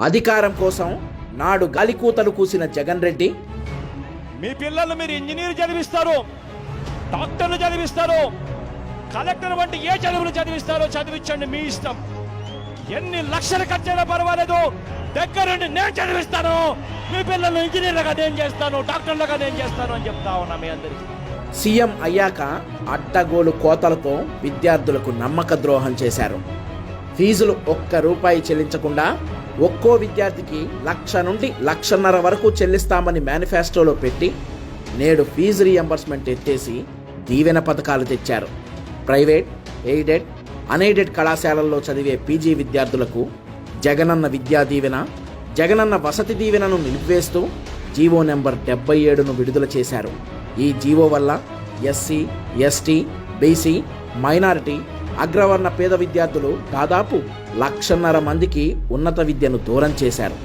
అధికారం కోసం నాడు గాలికూతలు కూసిన జగన్ రెడ్డి. మీ పిల్లలు మీరు ఇంజనీర్ చదివిస్తారు డాక్టర్లు చదివిస్తారు కలెక్టర్ వంటి ఏ చదువులు చదివిస్తారో చదివించండి మీ ఇష్టం. ఎన్ని లక్షలు ఖర్చైనా పర్వాలేదు దగ్గరుండి నేను చదివిస్తాను. మీ పిల్లలు ఇంజనీర్లుగా నేను చేస్తాను డాక్టర్లుగా నేను చేస్తాను అని చెప్తా ఉన్నా మీ అందరికీ. సీఎం అయ్యాక అడ్డగోలు కోతలతో విద్యార్థులకు నమ్మక ద్రోహం చేశారు. ఫీజులు ఒక్క రూపాయి చెల్లించకుండా ఒక్కో విద్యార్థికి లక్ష నుండి లక్షన్నర వరకు చెల్లిస్తామని మేనిఫెస్టోలో పెట్టి నేడు ఫీజు రీఎంబర్స్మెంట్ ఎత్తేసి దీవెన పథకాలు తెచ్చారు. ప్రైవేట్ ఎయిడెడ్ అన్ఎయిడెడ్ కళాశాలల్లో చదివే పీజీ విద్యార్థులకు జగనన్న విద్యా దీవెన జగనన్న వసతి దీవెనను నిలిపివేస్తూ జీవో నెంబర్ డెబ్బై ఏడును విడుదల చేశారు. ఈ జీవో వల్ల ఎస్సీ ఎస్టీ బీసీ మైనారిటీ అగ్రవర్ణ పేద విద్యార్థులు దాదాపు లక్షన్నర మందికి ఉన్నత విద్యను దూరం చేశారు.